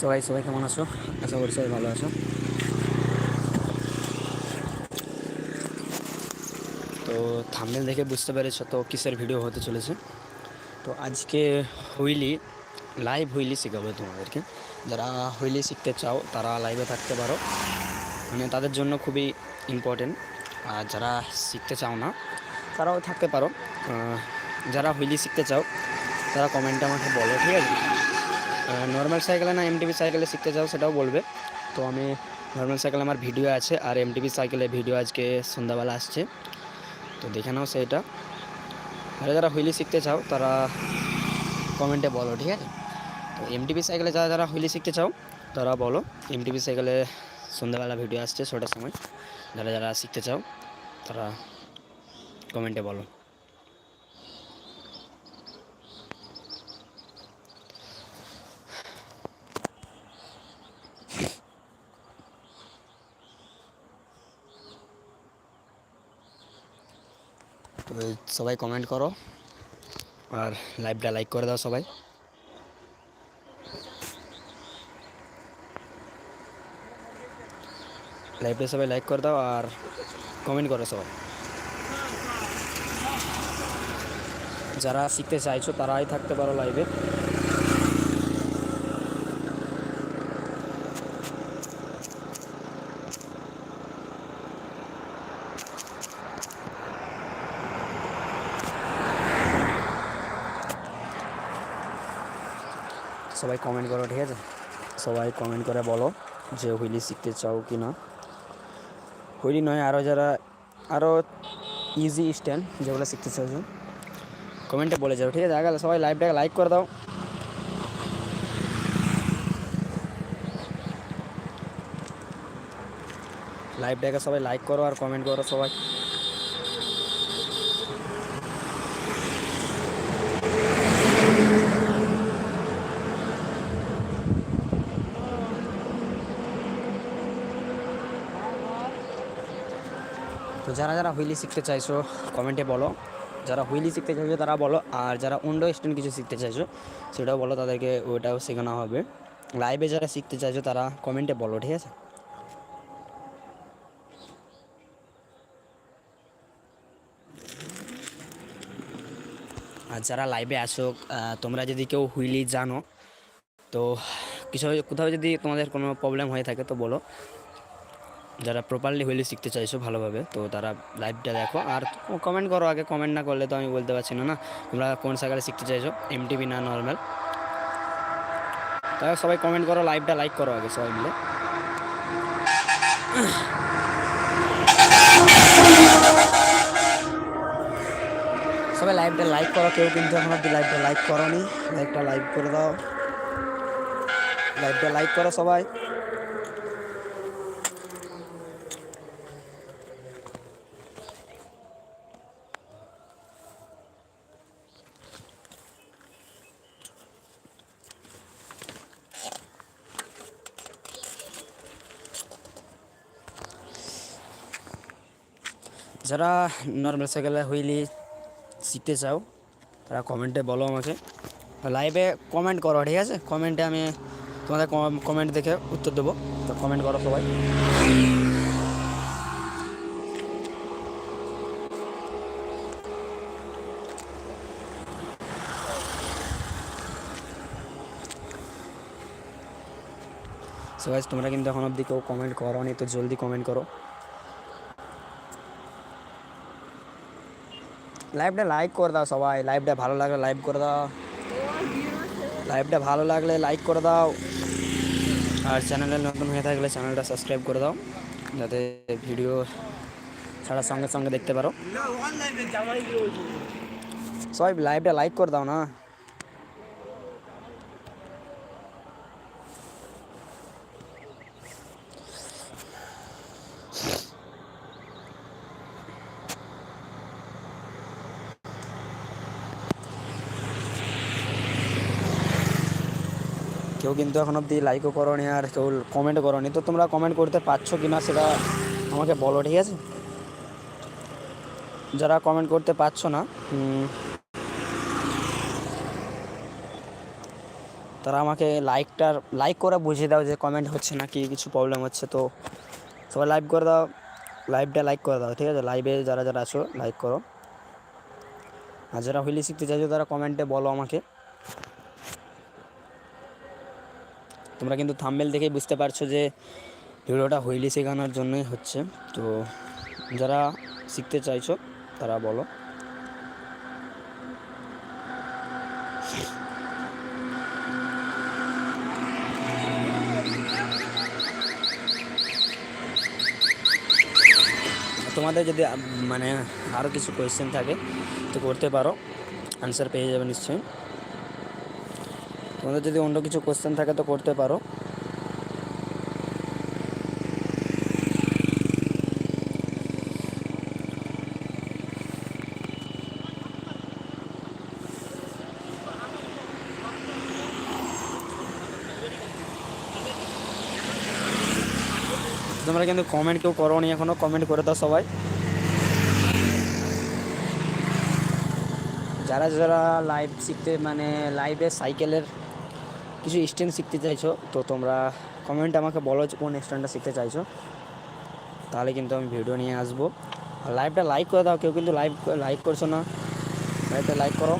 সবাই সবাই কেমন আছো? আশা করি সবাই ভালো আছো। তো থামনেল দেখে বুঝতে পেরেছ তো কিসের ভিডিও হতে চলেছে? তো আজকে হুইলি লাইভ হুইলি শেখাবো তোমাদেরকে। যারা হুইলি শিখতে চাও, তারা লাইভে থাকতে পারো। মানে তাদের জন্য খুবই ইম্পর্টেন্ট আর যারা শিখতে চাও না, তারাও থাকতে পারো। যারা হুইলি শিখতে চাও, তারা কমেন্টে আমাকে বলো, ঠিক আছে? নর্মাল সাইকেলে না এমটিভি সাইকেলে শিখতে চাও সেটাও বলবে। তো আমি নর্মাল সাইকেলে আমার ভিডিও আছে, আর এমটিভি সাইকেলে ভিডিও আজকে সন্ধ্যাবেলা আসছে। তো দেখে নাও সেইটা। আর যারা হুইলি শিখতে চাও, তারা কমেন্টে বলো, ঠিক আছে? তো এমটিভি সাইকেলে যারা যারা হুইলি শিখতে চাও, তারা বলো এমটিভি সাইকেলে সন্ধ্যাবেলা ভিডিও আসছে, ছটার সময়। যারা যারা শিখতে চাও, তারা কমেন্টে বলো তো সবাই কমেন্ট করো। আর লাইভটা লাইক করে দাও সবাই। লাইভটা সবাই লাইক করে দাও আর কমেন্ট করো সবাই। যারা শিখতে চাইছো তারাই থাকতে পারো লাইভে সবাই কমেন্ট করো ঠিক আছে সবাই কমেন্ট করে বলো যে হুইলি শিখতে চাও কি না। হুইলি নয় আরও যারা আরও ইজি স্ট্যান্ড যেগুলো শিখতে চাইছো, কমেন্টে বলে যাও ঠিক আছে? আগে সবাই লাইভটাকে লাইক করে দাও। লাইভটাকে সবাই লাইক করো আর কমেন্ট করো সবাই। তো যারা যারা হুইলি শিখতে চাইছো, কমেন্টে বলো। যারা হুইলি শিখতে চাইছো, তারা বলো। আর যারা উন্ডো স্ট্যান্ড কিছু শিখতে চাইছো, সেটাও বলো, তাদেরকে ওইটাও শেখানো হবে। লাইভে যারা শিখতে চাইছো, তারা কমেন্টে বলো, ঠিক আছে? আর যারা লাইভে আসো তোমরা যদি কেউ হুইলি জানো, তো কিছু, কোথাও যদি তোমাদের কোনো প্রবলেম হয়ে থাকে, তো বলো। যারা প্রপারলি হুইলি শিখতে চাইছো ভালোভাবে, তো তারা লাইভটা দেখো। আর কমেন্ট করো আগে কমেন্ট না করলে তো আমি বলতে পারছি না না? তোমরা কোন সাইকেলে শিখতে চাইছো? এমটিভি না নর্মাল তাই সবাই কমেন্ট করো লাইভটা লাইক করো আগে সবাই মিলে। সবাই লাইভটা লাইক করো, কেউ কিন্তু এখন অব্দি লাইভটা লাইক করোনি। লাইভটা লাইক করে দাও। লাইভটা লাইক করো সবাই। যারা নর্মাল সাইকেলে হুইলি শিখতে চাও, তারা কমেন্টে বলো আমাকে। লাইভে কমেন্ট করো, ঠিক আছে? কমেন্টে আমি তোমাদের কমেন্ট দেখে উত্তর দেবো। তো কমেন্ট করো সবাই। সবাই তোমরা কিন্তু এখন অবধি কেউ কমেন্ট করো নি তো জলদি কমেন্ট করো। লাইভটা লাইক করে দাও সবাই। লাইভটা ভালো লাগলে লাইভ করে দাও। লাইভটা ভালো লাগলে লাইক করে দাও। আর চ্যানেলে নতুন হয়ে থাকলে চ্যানেলটা সাবস্ক্রাইব করে দাও, যাতে ভিডিও ছাড়ার সঙ্গে সঙ্গে দেখতে পারো। সবাই লাইভটা লাইক করে দাও না। কেউ কিন্তু এখন অব্দি লাইকও করোনি আর কেউ কমেন্টও করোনি। তো তোমরা কমেন্ট করতে পারছ কি না সেটা আমাকে বলো, ঠিক আছে? যারা কমেন্ট করতে পারছ না তারা আমাকে লাইকটার লাইক করে বুঝিয়ে দাও যে কমেন্ট হচ্ছে না কি কিছু প্রবলেম হচ্ছে। তো সবাই লাইভ করে দাও লাইভটা লাইক করে দাও, ঠিক আছে? লাইভে যারা যারা আছো লাইক করো। আর যারা হুইলি শিখতে চাইছো, তারা কমেন্টে বলো আমাকে। তোমরা কিন্তু থাম্বেল দেখেই বুঝতে পারছ যে ভিডিওটা হুইলি শেখানোর জন্যই হচ্ছে। তো যারা শিখতে চাইছো, তারা বলো। তোমাদের যদি মানে আরও কিছু কোয়েশ্চেন থাকে, তো করতে পারো। আনসার পেয়ে যাবে নিশ্চয়ই। তোমাদের যদি অন্য কিছু কোয়েশ্চেন থাকে তো করতে পারো। তোমরা কিন্তু কমেন্ট কেউ করো নি এখনও কমেন্ট করে দাও সবাই। যারা যারা লাইভ শিখতে মানে লাইভে সাইকেলের কিছু স্ট্যান্ড শিখতে চাইছো, তো তোমরা কমেন্ট আমাকে বলো যে কোন স্ট্যান্ডটা শিখতে চাইছো। তাহলে কিন্তু আমি ভিডিও নিয়ে আসব। আর লাইভটা লাইক করে দাও, কেউ কিন্তু লাইভ লাইক করছ না। লাইভটা লাইক করো।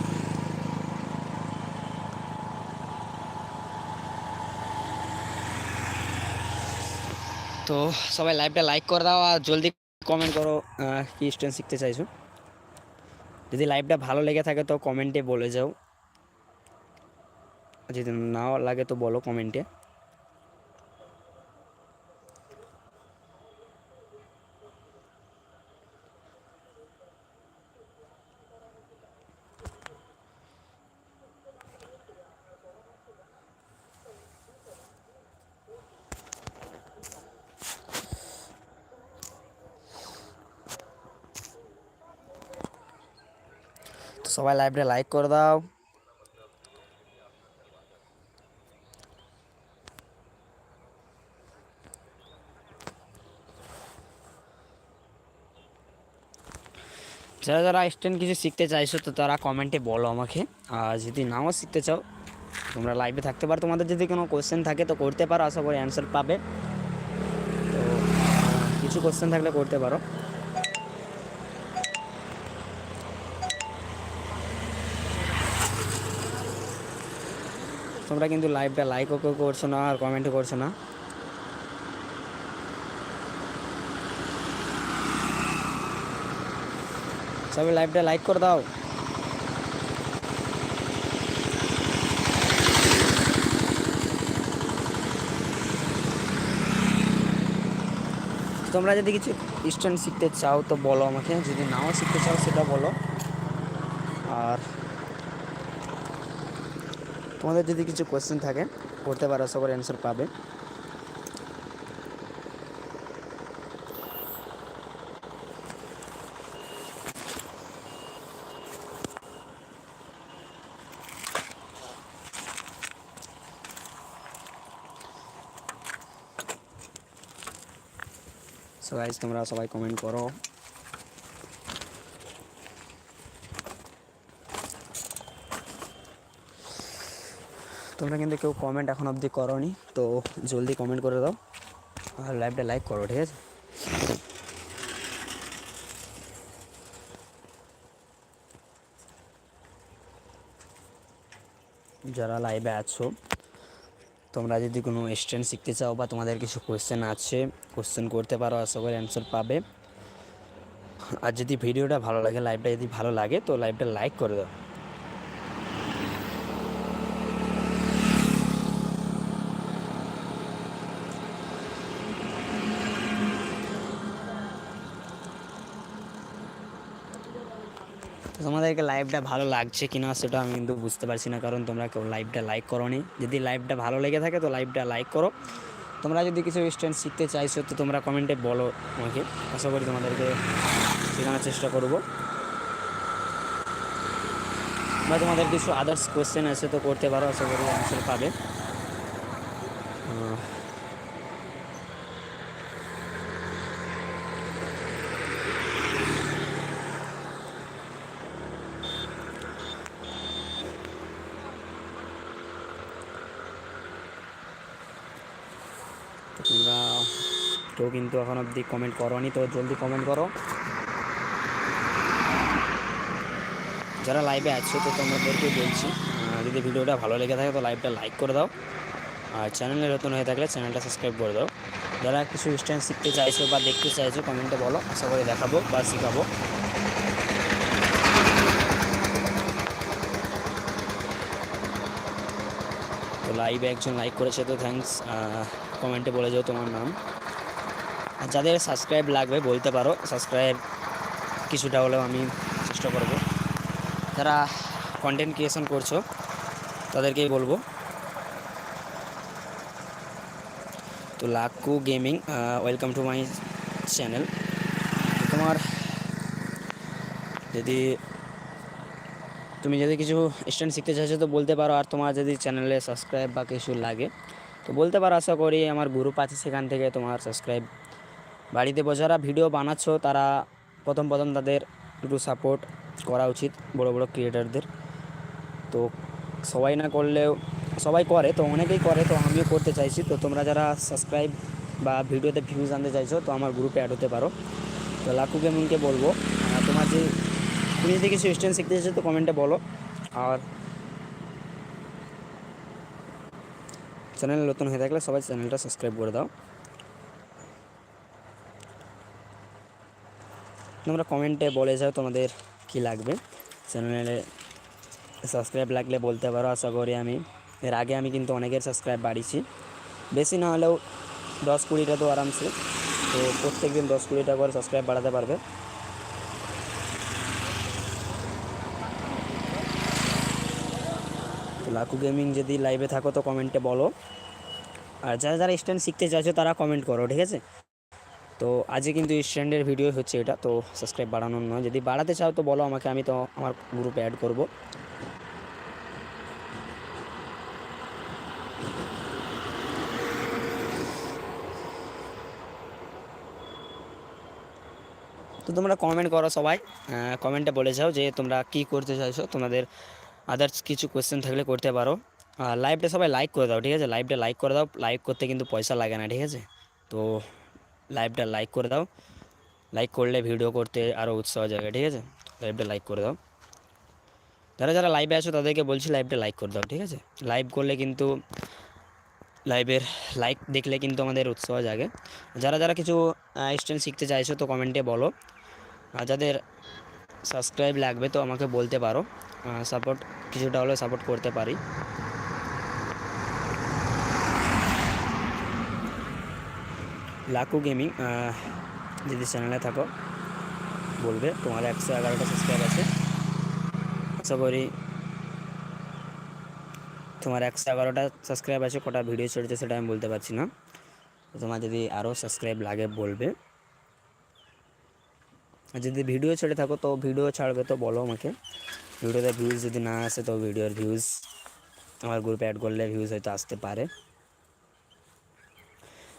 তো সবাই লাইভটা লাইক করে দাও আর জলদি কমেন্ট করো কি স্ট্যান্ড শিখতে চাইছো। যদি লাইভটা ভালো লেগে থাকে তো কমেন্টে বলে যাও। যদি নাও লাগে তো বলো কমেন্টে। তো সবাই লাইভটা লাইক করে দাও। যারা যারা স্ট্যান্ড কিছু শিখতে চাইছো, তো তারা কমেন্টে বলো আমাকে। আর যদি নাও শিখতে চাও, তোমরা লাইভে থাকতে পারো। তোমাদের যদি কোনো কোয়েশ্চেন থাকে, তো করতে পারো। আশা করি অ্যান্সার পাবে। তো কিছু কোশ্চেন থাকলে করতে পারো। তোমরা কিন্তু লাইভটা লাইকও করছ না, আর কমেন্টও করছ না। সবাই লাইভটা লাইক করে দাও। তোমরা যদি কিছু স্ট্যান্ড শিখতে চাও, তো বলো আমাকে। যদি নাও শিখতে চাও, সেটা বলো। আর তোমাদের যদি কিছু কোয়েশ্চেন থাকে, করতে পারো, সবার অ্যান্সার পাবে। গাইজ তোমরা সবাই কমেন্ট করো। তোমরা কিন্তু কেউ কমেন্ট এখন অবধি করোনি, তো জলদি কমেন্ট করে দাও। আর লাইভটা লাইক করো, ঠিক আছে? যারা লাইভে আছো তোমরা যদি কোনো স্ট্যান্ড শিখতে চাও বা তোমাদের কিছু কোয়েশ্চেন আছে কোয়েশ্চেন করতে পারো, আশা করি অ্যান্সার পাবে। আর যদি ভিডিওটা ভালো লাগে লাইভটা যদি ভালো লাগে, তো লাইভটা লাইক করে দাও তো তোমাদেরকে লাইভটা ভালো লাগছে কিনা সেটা আমি কিন্তু বুঝতে পারছি না, কারণ তোমরা কেউ লাইভটা লাইক করোনি। যদি লাইভটা ভালো লেগে থাকে তো লাইভটা লাইক করো। তোমরা যদি কিছু স্ট্যান্ড শিখতে চাইছো তো তোমরা কমেন্টে বলো আমাকে। আশা করি তোমাদেরকে শেখানোর চেষ্টা করব। বা তোমাদের কিছু আদার্স কোয়েশ্চেন আছে তো করতে পারো, আশা করি অ্যান্সার পাবে। কেউ কিন্তু এখন অবধি কমেন্ট করোনি, তো জলদি কমেন্ট করো। যারা লাইভে আছো, তো তোমাদেরকে বলছি যদি ভিডিওটা ভালো লেগে থাকে, তো লাইভটা লাইক করে দাও। আর চ্যানেলে নতুন হয়ে থাকলে চ্যানেলটা সাবস্ক্রাইব করে দাও। যারা কিছু স্ট্যান্ড শিখতে চাইছো বা দেখতে চাইছো কমেন্টে বলো, আশা করি দেখাবো বা শেখাবো। তো লাইভে একজন লাইক করেছে, তো থ্যাঙ্কস কমেন্টে বলে যাও তোমার নাম। আর যাদের সাবস্ক্রাইব লাগবে, বলতে পারো সাবস্ক্রাইব কিছুটা হলেও আমি চেষ্টা করব। যারা কন্টেন্ট ক্রিয়েশন করছ, তাদেরকেই বলব। তো লাকু gaming welcome to my channel তোমার যদি তুমি যদি কিছু স্ট্যান্ড শিখতে চাইছো, তো বলতে পারো। আর তোমার যদি চ্যানেলে সাবস্ক্রাইব বা কিছু লাগে, তো বলতে পারো। আশা করি আমার গ্রুপ আছে সেখান থেকে তোমার সাবস্ক্রাইব বাড়িতে যারা ভিডিও বানাচ্ছ, তারা প্রথম প্রথম তাদের একটু সাপোর্ট করা উচিত বড় বড় ক্রিয়েটারদের তো সবাই না করলেও, সবাই করে, তো অনেকেই করে, তো আমিও করতে চাইছি। তো তোমরা যারা সাবস্ক্রাইব বা ভিডিওতে ভিউজ আনতে চাইছো, তো আমার গ্রুপে অ্যাড হতে পারো। তো লাকু গেমিংকে বলব তোমার যে তুমি যদি কিছু স্ট্যান্ড শিখতে চাইছো, তো কমেন্টে বলো। আর চ্যানেল নতুন হয়ে থাকলে সবাই চ্যানেলটা সাবস্ক্রাইব করে দাও। তোমরা কমেন্টে বলে যাও তোমাদের কি লাগবে। চ্যানেলে সাবস্ক্রাইব লাগলে বলতে পারো, আশা করি আমি। এর আগে আমি কিন্তু অনেকের সাবস্ক্রাইব বাড়িয়েছি। বেশি না হলেও দশ কুড়িটা তো আরামসে। তো প্রত্যেক দিন দশ কুড়িটা করে সাবস্ক্রাইব বাড়াতে পারবে। তো লাকু গেমিং যদি লাইভে থাকো তো কমেন্টে বলো। আর যারা যারা স্ট্যান্ড শিখতে চাইছো তারা কমেন্ট করো, ঠিক আছে? তো আজকে কিন্তু স্ট্যান্ডের ভিডিও হচ্ছে এটা, তো সাবস্ক্রাইব বাড়ানোর নয়। যদি বাড়াতে চাও তো বলো আমাকে, আমি তো আমার গ্রুপে অ্যাড করব। তো তোমরা কমেন্ট করো সবাই কমেন্টে বলে যাও যে তোমরা কি করতে চাইছো, তোমাদের আদার্স কিছু কোয়েশ্চেন থাকলে করতে পারো। লাইভটা সবাই লাইক করে দাও, ঠিক আছে? লাইভটা লাইক করে দাও লাইক করতে কিন্তু পয়সা লাগে না, ঠিক আছে? তো লাইভটা লাইক করে দাও। লাইক করলে ভিডিও করতে আরও উৎসাহ জাগে, ঠিক আছে? লাইভটা লাইক করে দাও। যারা যারা লাইভে আছো, তাদেরকে বলছি লাইভটা লাইক করে দাও, ঠিক আছে? লাইভ করলে কিন্তু লাইভের লাইক দেখলে কিন্তু আমাদের উৎসাহ জাগে। যারা যারা কিছু স্ট্যান্ড শিখতে চাইছো, তো কমেন্টে বলো। আর যাদের সাবস্ক্রাইব লাগবে, তো আমাকে বলতে পারো। সাপোর্ট কিছুটা হলেও সাপোর্ট করতে পারি। লাকু গেমিং যদি চ্যানেলে থাকো, বলবে তোমার একশো এগারোটা সাবস্ক্রাইব আছে। আশা করি তোমার একশো এগারোটা সাবস্ক্রাইব আছে, কটা ভিডিও ছেড়েছে সেটা আমি বলতে পারছি না। তোমার যদি আরও সাবস্ক্রাইব লাগে, বলবে। আর যদি ভিডিও ছেড়ে থাকো, তো ভিডিও ছাড়বে, তো বলো আমাকে। ভিডিওতে ভিউজ যদি না আসে, তো ভিডিওর ভিউজ আমার গ্রুপে অ্যাড করলে ভিউজ হয়তো আসতে পারে।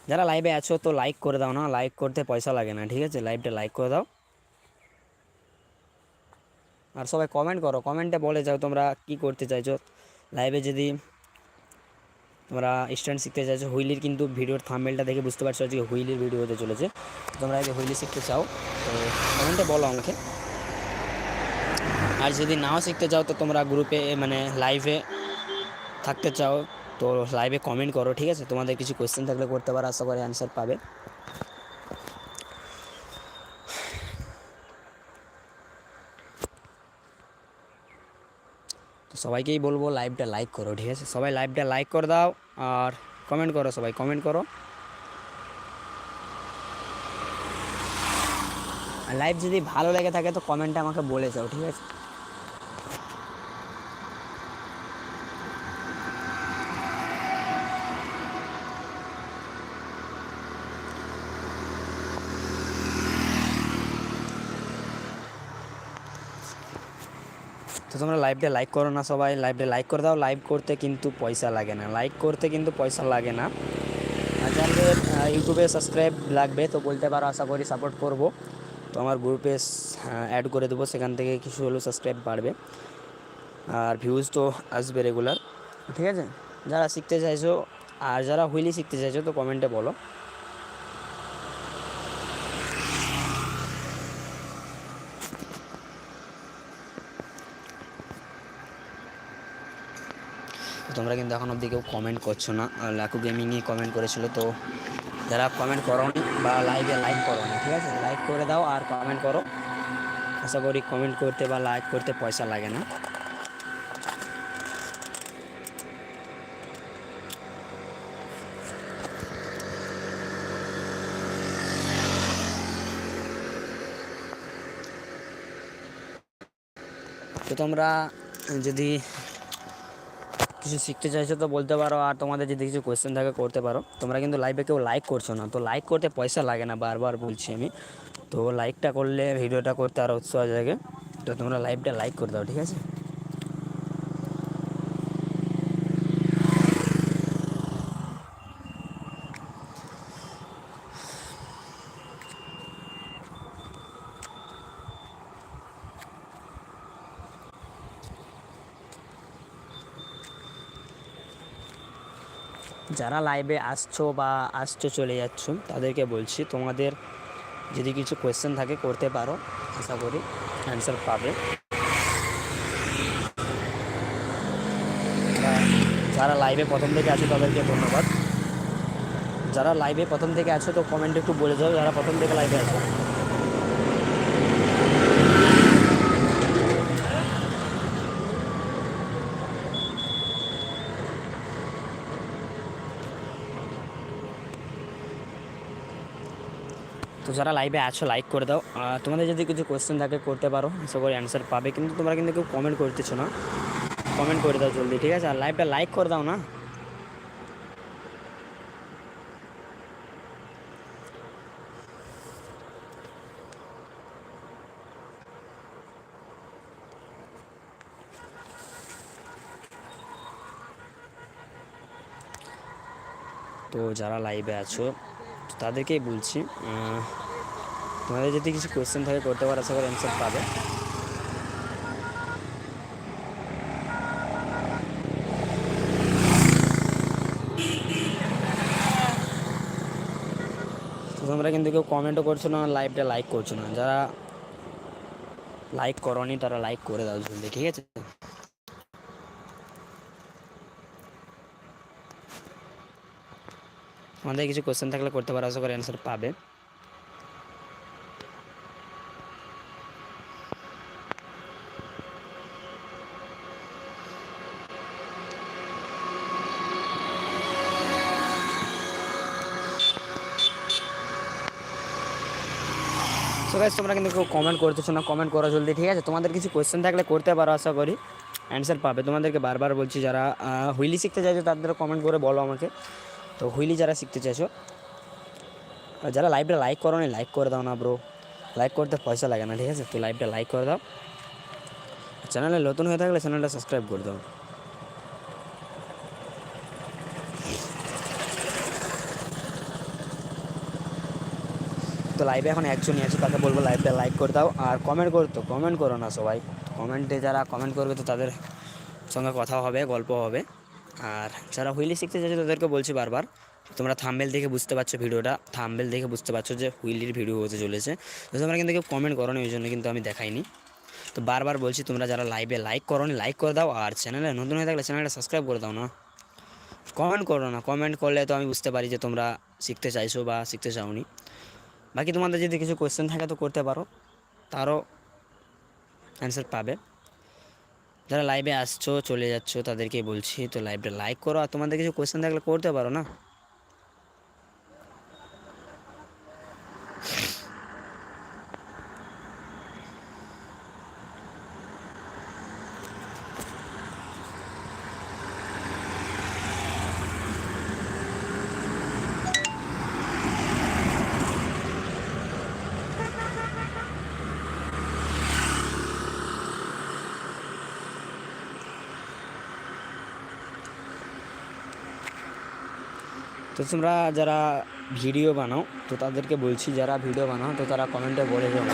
যারা লাইভে আছো, তো লাইক করে দাও না লাইক করতে পয়সা লাগে না, ঠিক আছে? লাইভটা লাইক করে দাও। আর সবাই কমেন্ট করো কমেন্টে বলে যাও তোমরা কি করতে চাইছো। লাইভে যদি তোমরা স্ট্যান্ড শিখতে চাইছো, হুইলির কিন্তু ভিডিওর থাম্বেলটা দেখে বুঝতে পারছ আজকে হুইলির ভিডিও হতে চলেছে। তোমরা আগে হুইলি শিখতে চাও, তো কমেন্টে বলো আমাকে। আর যদি নাও শিখতে চাও, তো তোমরা গ্রুপে মানে লাইভে থাকতে চাও। তো লাইভে কমেন্ট করো, ঠিক আছে? তোমাদের কিছু কোয়েশ্চেন থাকলে করতে পারো, আশা করি অ্যান্সার পাবে। তো সবাইকেই বলব লাইভটা লাইক করো, ঠিক আছে? সবাই লাইভটা লাইক করে দাও, আর কমেন্ট করো সবাই কমেন্ট করো। লাইভ যদি ভালো লেগে থাকে, তো কমেন্টটা আমাকে বলে যাও, ঠিক আছে? তোমরা লাইভটা লাইক করো না সবাই লাইভটা লাইক করে দাও। লাইভ করতে কিন্তু পয়সা লাগে না। লাইক করতে কিন্তু পয়সা লাগে না। যাদের ইউটিউবে সাবস্ক্রাইব লাগবে, তো বলতে পারো, আশা করি সাপোর্ট করব। তো আমার গ্রুপে অ্যাড করে দেবো। সেখান থেকে কিছু হলেও সাবস্ক্রাইব বাড়বে। আর ভিউজ তো আসবে রেগুলার ঠিক আছে? যারা শিখতে চাইছো, আর যারা হুইলি শিখতে চাইছো, তো কমেন্টে বলো। তোমরা কিন্তু এখন অবধি কেউ কমেন্ট করছ না। লাকু গেমিংয়ে কমেন্ট করেছিল, তো যারা কমেন্ট করোনি বা লাইভে লাইক করো ঠিক আছে? লাইক করে দাও আর কমেন্ট করো। আশা করি কমেন্ট করতে বা লাইক করতে পয়সা লাগে না। তো তোমরা যদি কিছু শিখতে চাইছো তো বলতে পারো, আর তোমাদের যদি কিছু কোয়েশ্চেন থাকে করতে পারো। তোমরা কিন্তু লাইভে কেউ লাইক করছ না, তো লাইক করতে পয়সা লাগে না, বারবার বলছি আমি। তো লাইকটা করলে ভিডিওটা করতে আরও উৎসাহ জাগে। তো তোমরা লাইভটা লাইক করে দাও, ঠিক আছে? যারা লাইভে আসছো বা আসছো চলে যাচ্ছ, তাদেরকে বলছি তোমাদের যদি কিছু কোয়েশ্চেন থাকে করতে পারো, আশা করি অ্যান্সার পাবে। যারা লাইভে প্রথম থেকে আছো, তাদেরকে ধন্যবাদ। যারা লাইভে প্রথম থেকে আছো, তো কমেন্টে একটু বলে যাও, যারা প্রথম থেকে লাইভে আছো। যারা লাইভে আছো লাইক করে দাও। তোমাদের যদি কিছু কোয়েশ্চেন থাকে, করতে পারো, আশা করি অ্যান্সার পাবে। কিন্তু তোমরা কিন্তু কেউ কমেন্ট করতেছো না। কমেন্ট করে দাও জলদি, ঠিক আছে? আর লাইভটা লাইক করে দাও না। তো যারা লাইভে আছো, তাদেরকেই বলছি তোমাদের যদি কিছু কোয়েশ্চেন থাকে, করতে পারো, আশা করি অ্যান্সার পাবে। তোমরা কিন্তু কেউ কমেন্টও করছ না লাইভটা লাইক করছ না। যারা লাইক করনি, তারা লাইক করে দাও জলদি, ঠিক আছে? আমাদের কিছু কোয়েশ্চেন থাকলে করতে পারো, আশা করি অ্যান্সার পাবে। সো গাইস তোমরা কিন্তু কেউ কমেন্ট করতেছো না কমেন্ট করো জলদি, ঠিক আছে? তোমাদের কিছু কোয়েশ্চেন থাকলে করতে পারো, আশা করি। অ্যান্সার পাবে। তোমাদেরকে বারবার বলছি, যারা হুইলি শিখতে চাইছো, তাদের কমেন্ট করে বলো আমাকে। তো হুইলি যারা শিখতে চাইছো যারা লাইভটা লাইক করো না লাইক করে দাও না ব্রো লাইক করতে পয়সা লাগে না, ঠিক আছে? তো লাইভটা লাইক করে দাও। চ্যানেলে নতুন হয়ে থাকলে চ্যানেলটা সাবস্ক্রাইব করে দাও। তো লাইভে এখন একজনই আছে, তাকে বলব লাইভটা লাইক করে দাও। আর কমেন্ট করো করতো কমেন্ট করো না সবাই। কমেন্টে যারা কমেন্ট করবে তো তাদের সঙ্গে কথা হবে, গল্প হবে। আর যারা হুইলি শিখতে চাইছে তাদেরকে বলছি বারবার, তোমরা থাম্বেল দেখে বুঝতে পারছ ভিডিওটা। থাম্বেল দেখে বুঝতে পারছ যে হুইলির ভিডিও হতে চলেছে। তো তোমরা কিন্তু কেউ কমেন্ট করো ওই জন্য কিন্তু আমি দেখাইনি। তো বারবার বলছি, তোমরা যারা লাইভে লাইক করো নি লাইক করে দাও। আর চ্যানেলে নতুন হয়ে থাকলে চ্যানেলটা সাবস্ক্রাইব করে দাও না। কমেন্ট করো না কমেন্ট করলে তো আমি বুঝতে পারি যে তোমরা শিখতে চাইছো বা শিখতে চাওনি। বাকি তোমাদের যদি কিছু কোয়েশ্চেন থাকে তো করতে পারো। তারও অ্যান্সার পাবে। যারা লাইভে আসছো, চলে যাচ্ছ তাদেরকে বলছি, তো লাইভটা লাইক করো। আর তোমাদের কিছু কোয়েশ্চেন থাকলে করতে পারো না? তো তোমরা যারা ভিডিও বানাও, তো তাদেরকে বলছি যারা ভিডিও বানাও, তো তারা কমেন্টে বলে দেবো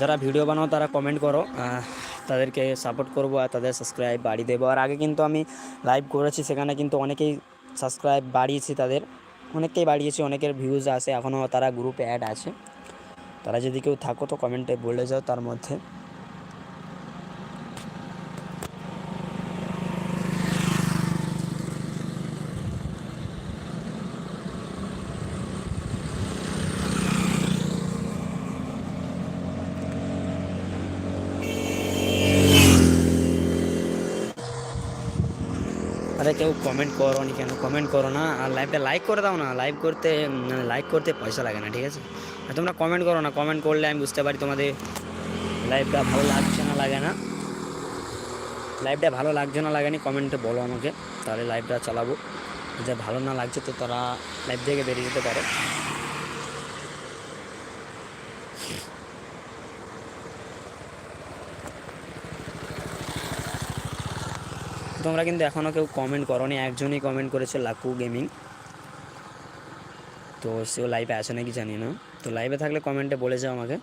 যারা ভিডিও বানাও, তারা কমেন্ট করো তাদেরকে সাপোর্ট করব আর তাদের সাবস্ক্রাইব বাড়িয়ে দেবো। আর আগে কিন্তু আমি লাইভ করেছি, সেখানে কিন্তু অনেকেই সাবস্ক্রাইব বাড়িয়েছি তাদের। অনেককেই বাড়িয়েছি, অনেকের ভিউজ আসে, এখনও তারা গ্রুপে অ্যাড আছে। তারা যদি কেউ থাকো, তো কমেন্টে বলে যাও তার মধ্যে আরে কেউ কমেন্ট করো নি কেন? কমেন্ট করো না। আর লাইভটা লাইক করে দাও না। লাইভ করতে লাইক করতে পয়সা লাগে না, ঠিক আছে? আর তোমরা কমেন্ট করো না। কমেন্ট করলে আমি বুঝতে পারি তোমাদের লাইভটা ভালো লাগছে না লাগে না। লাইভটা ভালো লাগছে না লাগেনি কমেন্টে বলো আমাকে। তাহলে লাইভটা চালাবো। যদি ভালো না লাগছে তো তারা লাইভ থেকে বেরিয়ে যেতে পারো। তোমরা কিন্তু এখনও কেউ কমেন্ট করোনি, একজনই কমেন্ট করেছে লাকু গেমিং তো সেও লাইভে আছে নাকি জানি না। তো লাইভে থাকলে কমেন্টে বলে যাও আমাকে।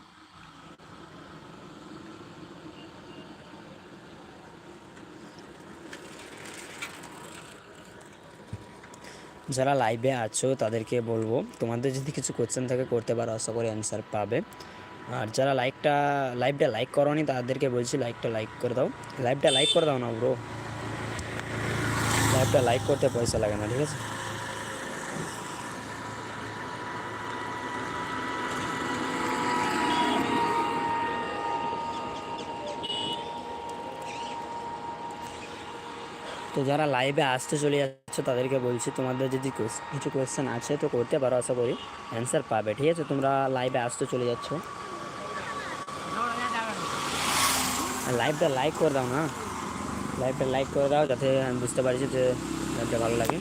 যারা লাইভে আছো, তাদেরকে বলব, তোমাদের যদি কিছু কোয়েশ্চেন থাকে, করতে পারো, আশা করি অ্যান্সার পাবে। আর যারা লাইকটা লাইভটা লাইক করোনি, তাদেরকে বলছি লাইকটা লাইক করে দাও। লাইভটা লাইক করে দাও না ব্রো লাইভটা লাইক করতে পয়সা লাগে না, ঠিক আছে? তো যারা লাইভে আসতে চলে যাচ্ছে, তাদেরকে বলছি, তোমাদের যদি কিছু কোয়েশ্চেন আছে, তো করতে পারো, আশা করি। অ্যান্সার পাবে, ঠিক আছে? তোমরা লাইভে আসতে চলে যাচ্ছ। লাইভটা লাইক করে দাও না। লাইভটা লাইক করে দাও যাতে আমি বুঝতে পারি যে লাইভটা ভালো লাগে।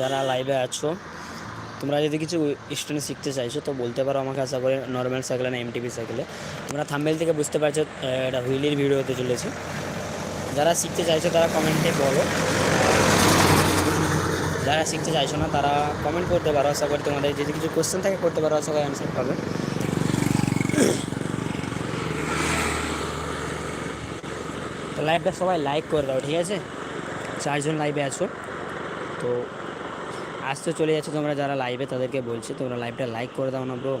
যারা লাইভে আছো, তোমরা যদি কিছু স্টুডেন্ট শিখতে চাইছো, তো বলতে পারো আমাকে, আশা করি নর্মাল সাইকেলে না এমটিভি সাইকেলে তোমরা থাম্বেল থেকে বুঝতে পারছ এটা হুইলির ভিডিও হতে চলেছে। যারা শিখতে চাইছো, তারা কমেন্টে বলো। যারা শিখতে চাইছো না, তারা কমেন্ট করতে পারো, আশা করি তোমাদের যদি কিছু কোশ্চেন থাকে, করতে পারো, আশা করি অ্যান্সার পাবে। তো লাইভটা সবাই লাইক করে দাও, ঠিক আছে? চারজন লাইভে আছো, তো আসতে চলে যাচ্ছে তোমরা যারা লাইভে তাদেরকে বলছি, তোমরা লাইভটা লাইক করে দাও না ব্রো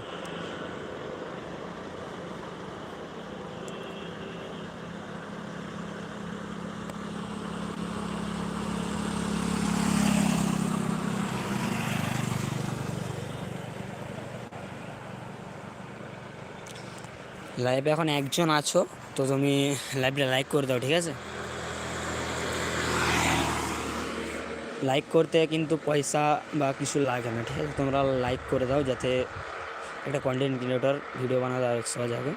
লাইভে এখন একজন আছো, তো তুমি লাইভটা লাইক করে দাও, ঠিক আছে? লাইক করতে কিন্তু পয়সা বা কিছু লাগে না, ঠিক আছে? তোমরা লাইক করে দাও যাতে একটা কন্টেন্ট ক্রিয়েটর ভিডিও বানাতে আর সহজ হবে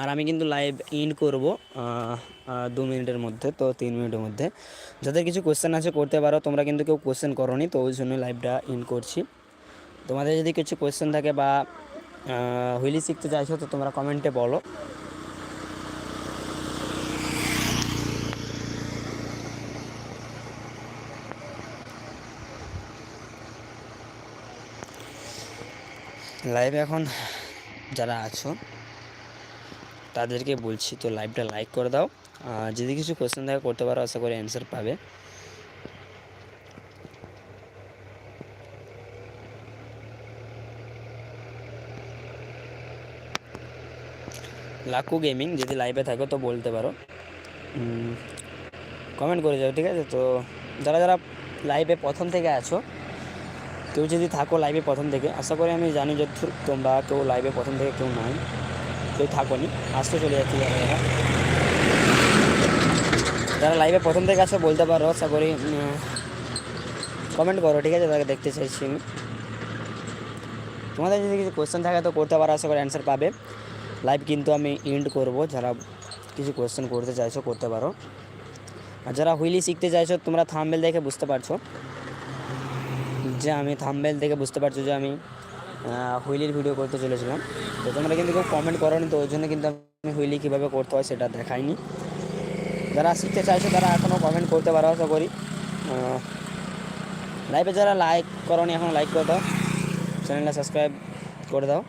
আর আমি কিন্তু লাইভ ইন করব দু মিনিটের মধ্যে, তো তিন মিনিটের মধ্যে। যাদের কিছু কোয়েশ্চেন আছে করতে পারো, তোমরা কিন্তু কেউ কোশ্চেন করোনি, তো ওই জন্য লাইভটা ইন করছি। তোমাদের যদি কিছু কোয়েশ্চেন থাকে বা হুইলি শিখতে চাইছো তো তোমরা কমেন্টে বলো। লাইভে এখন যারা আছো, তাদেরকে বলছি, তো লাইভটা লাইক করে দাও। যদি কিছু কোয়েশ্চেন থাকে, করতে পারো, আশা করি অ্যান্সার পাবে। লাকু গেমিং, যদি লাইভে থাকো তো বলতে পারো। কমেন্ট করে যাও, ঠিক আছে? তো যারা যারা লাইভে প্রথম থেকে আছো, কেউ যদি থাকো লাইভে প্রথম থেকে, আশা করি আমি জানি যে তোমরা কেউ লাইভে প্রথম থেকে কেউ নাই, কেউ থাকো নি আসতে চলে যাচ্ছি যারা যারা। লাইভে প্রথম থেকে আছো, বলতে পারো, আশা করি কমেন্ট করো, ঠিক আছে? তাকে দেখতে চাইছি আমি। তোমাদের যদি কিছু কোয়েশ্চেন থাকে তো করতে পারো, আশা করি অ্যান্সার পাবে। লাইভ কিন্তু আমি এন্ড করব। যারা কিছু কোয়েশ্চেন করতে চাইছো, করতে পারো। আর যারা হুইলি শিখতে চাইছো, তোমরা থাম্বেল দেখে বুঝতে পারছ। যে আমি থাম্বেল দেখে বুঝতে পারছ যে আমি হুইলির ভিডিও করতে চলেছিলাম। তো তোমরা কিন্তু কেউ কমেন্ট করোনি, তো ওই জন্য কিন্তু আমি হুইলি কীভাবে করতে হয় সেটা দেখাইনি। যারা শিখতে চাইছো, তারা এখনও কমেন্ট করতে পারো, আশা করি। লাইভে যারা লাইক করোনি, এখন লাইক করে দাও। চ্যানেলটা সাবস্ক্রাইব করে দাও।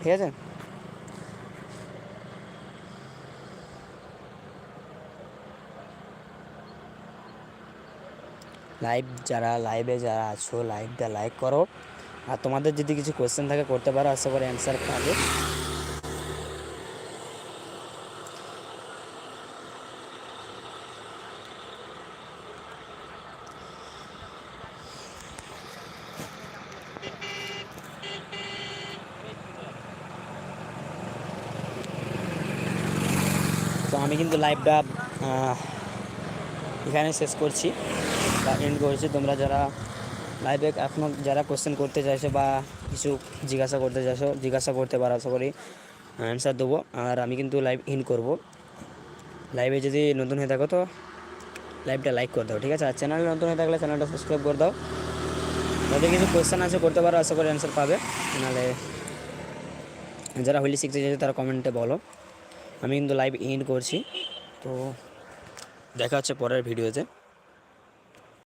ঠিক আছে? লাইভ যারা লাইভে যারা আছো লাইভটা লাইক করো। আর তোমাদের যদি কিছু কোয়েশ্চেন থাকে, করতে পারো, আশা করি অ্যান্সার পাবে। তো আমি কিন্তু লাইভটা এখানে শেষ করছি। বা এন্ড করছি, তোমরা যারা লাইভে এখনও যারা কোয়েশ্চেন করতে চাইছো বা কিছু জিজ্ঞাসা করতে চাইছো, জিজ্ঞাসা করতে পারো, আশা করি অ্যান্সার দেবো। আর আমি কিন্তু লাইভ ইন করব। লাইভে যদি নতুন হয়ে থাকো তো লাইভটা লাইক করে দাও, ঠিক আছে? আর চ্যানেলে নতুন হয়ে থাকলে চ্যানেলটা সাবস্ক্রাইব করে দাও। যাদের কিছু কোয়েশ্চেন আছে, করতে পারো, আশা করি অ্যান্সার পাবে। নাহলে যারা হোলি শিখতে চাইছে তারা কমেন্টে বলো। আমি কিন্তু লাইভ ইন করছি। তো দেখা হচ্ছে পরের ভিডিওতে